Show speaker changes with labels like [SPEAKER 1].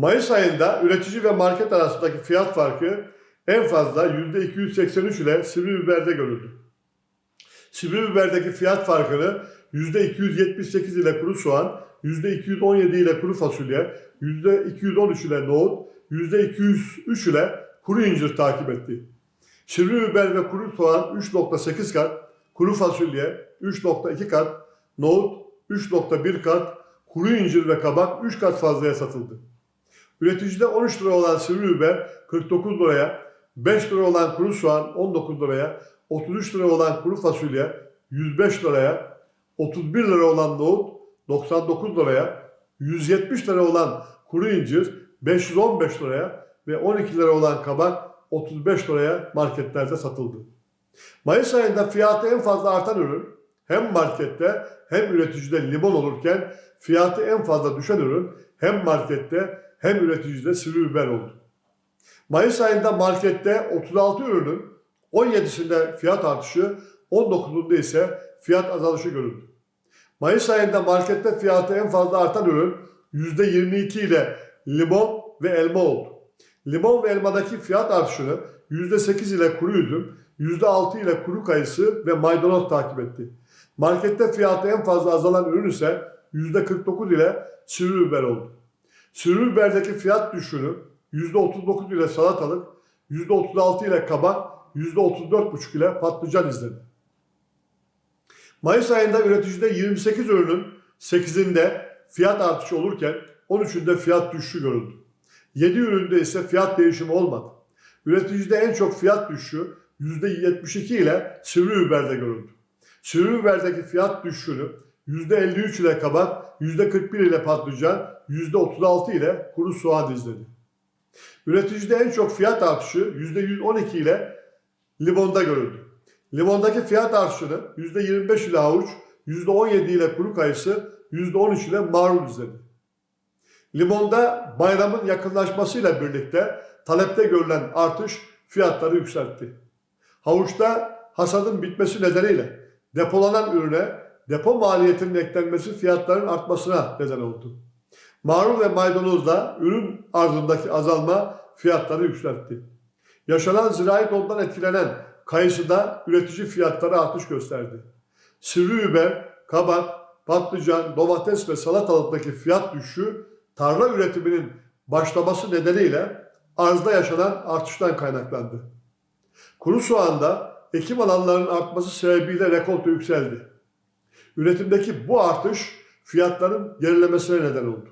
[SPEAKER 1] Mayıs ayında üretici ve market arasındaki fiyat farkı en fazla %283 ile sivri biberde görüldü. Sivri biberdeki fiyat farkını %278 ile kuru soğan, %217 ile kuru fasulye, %213 ile nohut, %203 ile kuru incir takip etti. Sivri biber ve kuru soğan 3.8 kat, kuru fasulye 3.2 kat, nohut 3.1 kat, kuru incir ve kabak 3 kat fazlaya satıldı. Üreticide 13 lira olan sivri biber 49 liraya, 5 lira olan kuru soğan 19 liraya, 33 lira olan kuru fasulye 105 liraya, 31 lira olan nohut 99 liraya, 170 lira olan kuru incir 515 liraya. ve 12 lira olan kabak 35 liraya marketlerde satıldı. Mayıs ayında fiyatı en fazla artan ürün hem markette hem üreticide limon olurken fiyatı en fazla düşen ürün hem markette hem üreticide sivri biber oldu. Mayıs ayında markette 36 ürünün 17'sinde fiyat artışı, 19'unda ise fiyat azalışı görüldü. Mayıs ayında markette fiyatı en fazla artan ürün %22 ile limon ve elma oldu. Limon ve elmadaki fiyat artışını %8 ile kuru üzüm, %6 ile kuru kayısı ve maydanoz takip etti. Markette fiyatı en fazla azalan ürün ise %49 ile sivri biber oldu. Sivri biberdeki fiyat düşüşünü %39 ile salatalık, %36 ile kabak, %34,5 ile patlıcan izledi. Mayıs ayında üreticide 28 ürünün 8'inde fiyat artışı olurken 13'ünde fiyat düşüşü görüldü. 7 üründe ise fiyat değişimi olmadı. Üreticide en çok fiyat düşüşü %72 ile sivri biberde görüldü. Sivri biberdeki fiyat düşüşünü %53 ile kabak, %41 ile patlıcan, %36 ile kuru soğan izledi. Üreticide en çok fiyat artışı %112 ile limonda görüldü. Limondaki fiyat artışını %25 ile havuç, %17 ile kuru kayısı, %13 ile marul izledi. Limonda bayramın yakınlaşmasıyla birlikte talepte görülen artış fiyatları yükseltti. Havuçta hasadın bitmesi nedeniyle depolanan ürüne depo maliyetinin eklenmesi fiyatların artmasına neden oldu. Marul ve maydanozda ürün arzındaki azalma fiyatları yükseltti. Yaşanan zirai dondan etkilenen kayısıda üretici fiyatları artış gösterdi. Sivri biber, kabak, patlıcan, domates ve salatalıktaki fiyat düşüşü tarla üretiminin başlaması nedeniyle arzda yaşanan artıştan kaynaklandı. Kuru soğanda ekim alanlarının artması sebebiyle rekolte yükseldi. Üretimdeki bu artış fiyatların gerilemesine neden oldu.